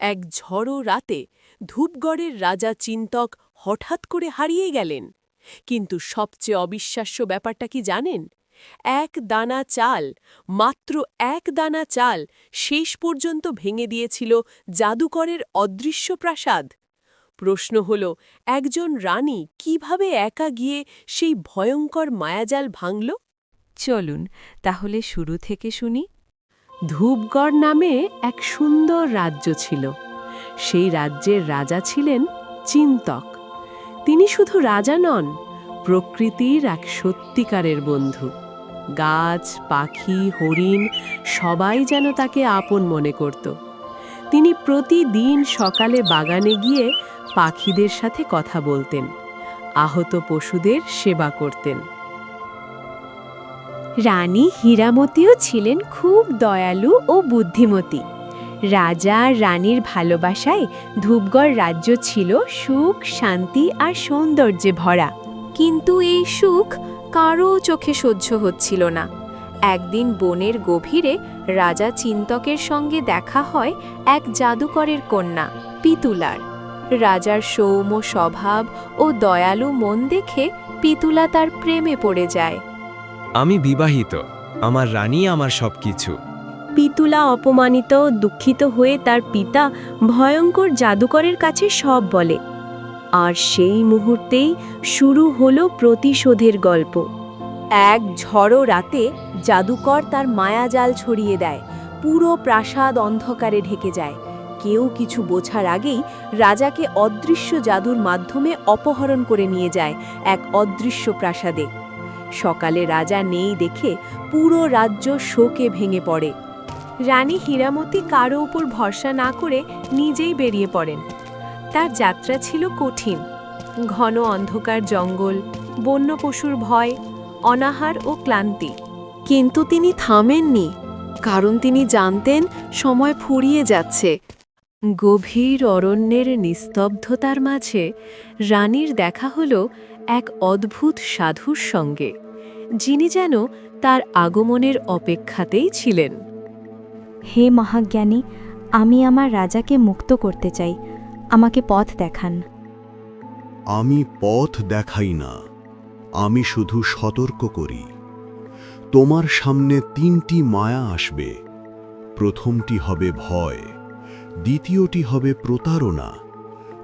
এক ঝড়ো রাতে ধূপগড়ের রাজা চিন্তক হঠাৎ করে হারিয়ে গেলেন। কিন্তু সবচেয়ে অবিশ্বাস্য ব্যাপারটা কি জানেন? এক দানা চাল, মাত্র এক দানা চাল শেষ পর্যন্ত ভেঙে দিয়েছিল জাদুকরের অদৃশ্য প্রাসাদ। প্রশ্ন হল, একজন রানী কীভাবে একা গিয়ে সেই ভয়ঙ্কর মায়াজাল ভাঙল? চলুন, তাহলে শুরু থেকে শুনি। ধূপগড় নামে এক সুন্দর রাজ্য ছিল। সেই রাজ্যের রাজা ছিলেন চিন্তক। তিনি শুধু রাজা নন, প্রকৃতির এক সত্যিকারের বন্ধু। গাছ, পাখি, হরিণ, সবাই যেন তাকে আপন মনে করত। তিনি প্রতিদিন সকালে বাগানে গিয়ে পাখিদের সাথে কথা বলতেন, আহত পশুদের সেবা করতেন। রানী হীরামতিও ছিলেন খুব দয়ালু ও বুদ্ধিমতী। রাজা আর রানীর ভালোবাসায় ধূপগড় রাজ্য ছিল সুখ, শান্তি আর সৌন্দর্যে ভরা। কিন্তু এই সুখ কারও চোখে সহ্য হচ্ছিল না। একদিন বনের গভীরে রাজা চিন্তকের সঙ্গে দেখা হয় এক জাদুকরের কন্যা, পিতুলার। রাজার সৌম্য স্বভাব ও দয়ালু মন দেখে পিতুলা তার প্রেমে পড়ে যায়। আমি বিবাহিত, আমার রানী আমার সবকিছু। পিতুলা অপমানিত, দুঃখিত হয়ে তার পিতা ভয়ঙ্কর জাদুকরের কাছে সব বলে। আর সেই মুহূর্তেই শুরু হলো প্রতিশোধের গল্প। এক ঝড়ো রাতে জাদুকর তার মায়াজাল ছড়িয়ে দেয়, পুরো প্রাসাদ অন্ধকারে ঢেকে যায়। কেউ কিছু বোঝার আগেই রাজাকে অদৃশ্য জাদুর মাধ্যমে অপহরণ করে নিয়ে যায় এক অদৃশ্য প্রাসাদে। সকালে রাজা নেই দেখে পুরো রাজ্য শোকে ভেঙে পড়ে। রানী হীরামতি কারও উপর ভরসা না করে নিজেই বেরিয়ে পড়েন। তার যাত্রা ছিল কঠিন। ঘন অন্ধকার জঙ্গল, বন্য পশুর ভয়, অনাহার ও ক্লান্তি। কিন্তু তিনি থামেননি, কারণ তিনি জানতেন সময় ফুরিয়ে যাচ্ছে। গভীর অরণ্যের নিস্তব্ধতার মাঝে রানীর দেখা হল এক অদ্ভুত সাধুর সঙ্গে যিনি যেন তার আগমনের অপেক্ষাতেই ছিলেন। হে মহাজ্ঞানী আমি আমার রাজাকে মুক্ত করতে চাই। আমাকে পথ দেখান। আমি পথ দেখাই না। আমি শুধু সতর্ক করি। তোমার সামনে তিনটি মায়া আসবে। প্রথমটি হবে ভয় দ্বিতীয়টি হবে প্রতারণা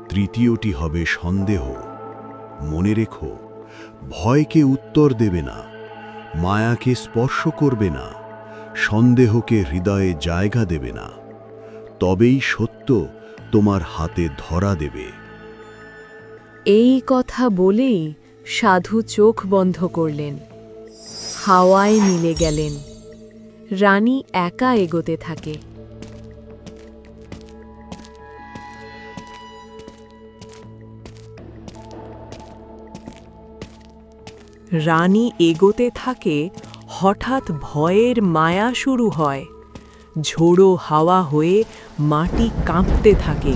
তৃতীয়টি হবে সন্দেহ। মনে রেখো, ভয়কে উত্তর দেবে না, মায়াকে স্পর্শ করবে না, সন্দেহকে হৃদয়ে জায়গা দেবে না, তবেই সত্য তোমার হাতে ধরা দেবে। এই কথা বলেই সাধু চোখ বন্ধ করলেন, হাওয়ায় মিলে গেলেন। রানী একা এগোতে থাকে। রানী এগোতে থাকে হঠাৎ ভয়ের মায়া শুরু হয়। ঝোড়ো হাওয়া হয়ে মাটি কাঁপতে থাকে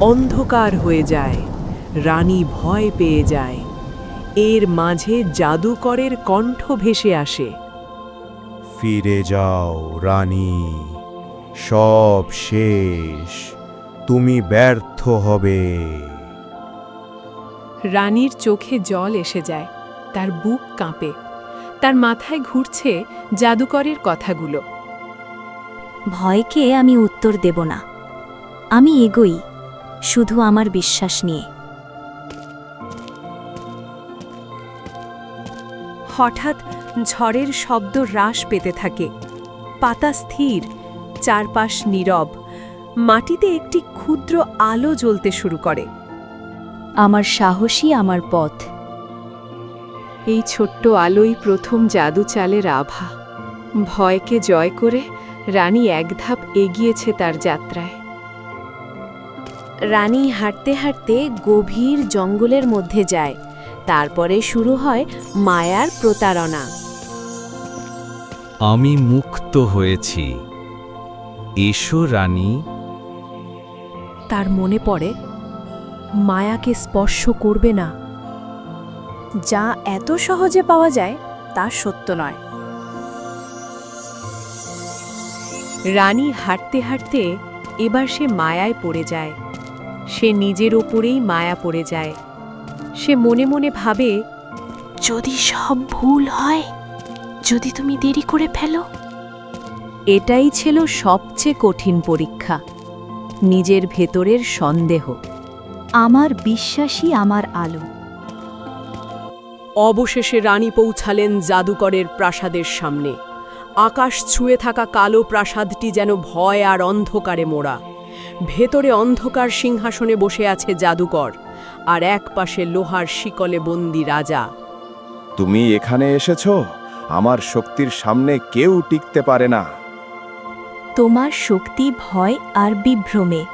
অন্ধকার হয়ে যায় রানী ভয় পেয়ে যায়। এর মাঝে জাদুকরের কণ্ঠ ভেসে আসে। ফিরে যাও রানী সব শেষ তুমি ব্যর্থ হবে। রানীর চোখে জল এসে যায়। তার বুক কাঁপে। তার মাথায় ঘুরছে জাদুকরের কথাগুলো। ভয়কে আমি উত্তর দেব না। আমি এগোই শুধু আমার বিশ্বাস নিয়ে। হঠাৎ ঝড়ের শব্দ হ্রাস পেতে থাকে। পাতা স্থির চারপাশ নীরব। মাটিতে একটি ক্ষুদ্র আলো জ্বলতে শুরু করে। আমার সাহসী আমার পথ। এই ছোট্ট আলোই প্রথম জাদু চালের আভা ভয়কে জয় করে রানী এক ধাপ এগিয়েছে তার যাত্রায়। রানী হাঁটতে হাঁটতে গভীর জঙ্গলের মধ্যে যায়। তারপরে শুরু হয় মায়ার প্রতারণা। আমি মুক্ত হয়েছি। এসো রানী। তার মনে পড়ে মায়াকে স্পর্শ করবে না। যা এত সহজে পাওয়া যায় তা সত্য নয়। রানী হাঁটতে হাঁটতে এবার সে মায়ায় পড়ে যায়। সে নিজের ওপরেই মায়া পড়ে যায়। সে মনে মনে ভাবে, যদি সব ভুল হয়, যদি তুমি দেরি করে ফেলো? এটাই ছিল সবচেয়ে কঠিন পরীক্ষা, নিজের ভেতরের সন্দেহ। আমার বিশ্বাসই আমার আলো। অবশেষে রানী পৌঁছালেন জাদুকরের প্রাসাদের সামনে। আকাশ ছুঁয়ে থাকা কালো প্রাসাদটি যেন ভয় আর অন্ধকারে মোড়া। ভেতরে অন্ধকার সিংহাসনে বসে আছে জাদুকর আর এক পাশে লোহার শিকলে বন্দি রাজা। তুমি এখানে এসেছ? আমার শক্তির সামনে কেউ টিকতে পারে না। তোমার শক্তি ভয় আর বিভ্রমে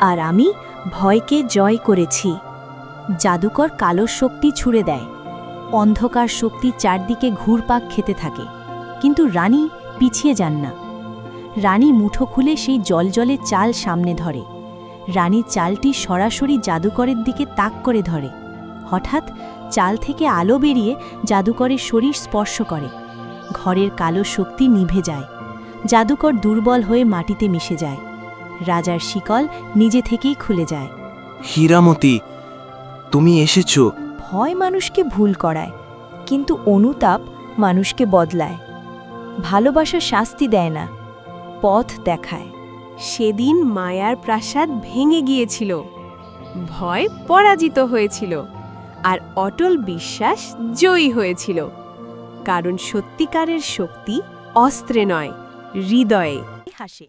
আর আমি ভয়কে জয় করেছি। জাদুকর কালো শক্তি ছুড়ে দেয়। অন্ধকার শক্তি চারদিকে ঘুরপাক খেতে থাকে। কিন্তু রানী পিছিয়ে যান না। রানী মুঠো খুলে সেই জলজলে চাল সামনে ধরে। রানী চালটি সরাসরি জাদুকরের দিকে তাক করে ধরে। হঠাৎ চাল থেকে আলো বেরিয়ে জাদুকরের শরীর স্পর্শ করে। ঘরের কালো শক্তি নিভে যায়। জাদুকর দুর্বল হয়ে মাটিতে মিশে যায়। রাজার শিকল নিজে থেকেই খুলে যায়। হীরামতি, তুমি এসেছ। ভয় মানুষকে ভুল করায় কিন্তু অনুতাপ মানুষকে বদলায়। ভালোবাসা শাস্তি দেয় না পথ দেখায়। সেদিন মায়ার প্রাসাদ ভেঙে গিয়েছিল ভয় পরাজিত হয়েছিল আর অটল বিশ্বাস জয়ী হয়েছিল। কারণ সত্যিকারের শক্তি অস্ত্রে নয় হৃদয়ে। হাসে।